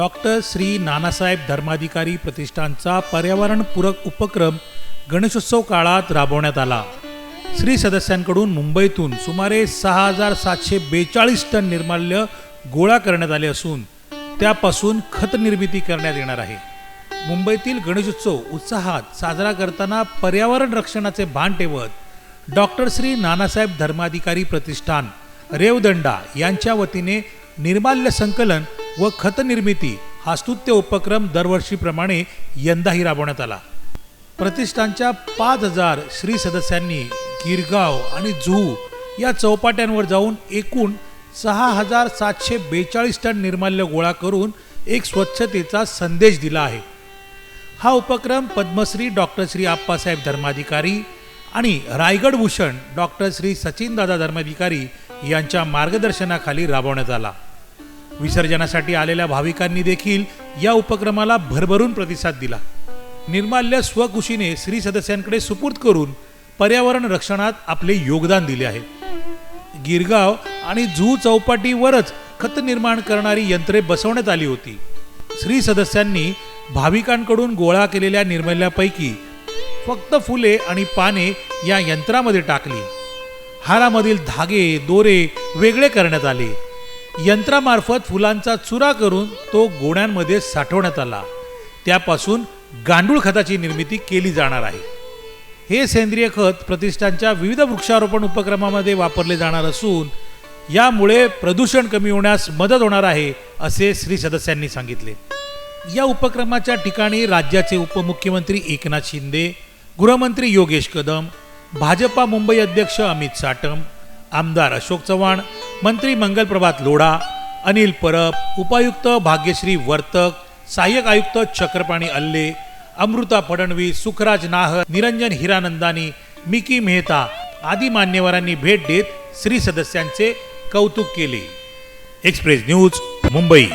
Doctor Shri Nanasaheb Dharmadhikari प्रतिष्ठानचा पर्यावरणपूरक उपक्रम गणेशोत्सव काळात राबवण्यात आला. श्री सदस्यांकडून मुंबईतून सुमारे सहा हजार सातशे बेचाळीस टन निर्माल्य गोळा करण्यात आले असून त्यापासून खत निर्मिती करण्यात येणार आहे. मुंबईतील गणेशोत्सव उत्साहात साजरा करताना पर्यावरण रक्षणाचे भान ठेवत डॉक्टर श्री नानासाहेब धर्माधिकारी प्रतिष्ठान रेवदंडा यांच्या वतीने निर्माल्य संकलन व खत निर्मिती हा स्तुत्य उपक्रम दरवर्षीप्रमाणे यंदाही राबवण्यात आला. प्रतिष्ठानच्या पाच हजार श्री सदस्यांनी गिरगाव आणि जुहू या चौपाट्यांवर जाऊन एकूण सहा हजार सातशे बेचाळीस टन निर्माल्य गोळा करून एक स्वच्छतेचा संदेश दिला आहे. हा उपक्रम पद्मश्री डॉक्टर श्री आप्पासाहेब धर्माधिकारी आणि रायगड भूषण डॉक्टर श्री सचिनदादा धर्माधिकारी यांच्या मार्गदर्शनाखाली राबवण्यात आला. विसर्जनासाठी आलेल्या भाविकांनी देखील या उपक्रमाला भरभरून प्रतिसाद दिला. निर्माल्य स्वकुशीने श्री सदस्यांकडे सुपूर्द करून पर्यावरण रक्षणात आपले योगदान दिले आहे. गिरगाव आणि जू चौपाटीवरच खत निर्माण करणारी यंत्रे बसवण्यात आली होती. श्री सदस्यांनी भाविकांकडून गोळा केलेल्या निर्मल्यापैकी फक्त फुले आणि पाने या यंत्रामध्ये टाकली. हारामधील धागे दोरे वेगळे करण्यात आले. यंत्रामार्फत फुलांचा चुरा करून तो गोण्यांमध्ये साठवण्यात आला. त्यापासून गांडूळ खताची निर्मिती केली जाणार आहे. हे सेंद्रिय खत प्रतिष्ठानच्या विविध वृक्षारोपण उपक्रमामध्ये वापरले जाणार असून यामुळे प्रदूषण कमी होण्यास मदत होणार आहे असे श्री सदस्यांनी सांगितले. या उपक्रमाच्या ठिकाणी राज्याचे उपमुख्यमंत्री एकनाथ शिंदे गृहमंत्री योगेश कदम भाजपा मुंबई अध्यक्ष अमित साटम आमदार अशोक चव्हाण मंत्री मंगलप्रभात लोढा अनिल परब उपायुक्त भाग्यश्री वर्तक सहाय्यक आयुक्त चक्रपाणी अल्ले अमृता फडणवीस सुखराज नाहर निरंजन हिरानंदानी मिकी मेहता आदी मान्यवरांनी भेट देत श्री सदस्यांचे कौतुक केले. Express news Mumbai.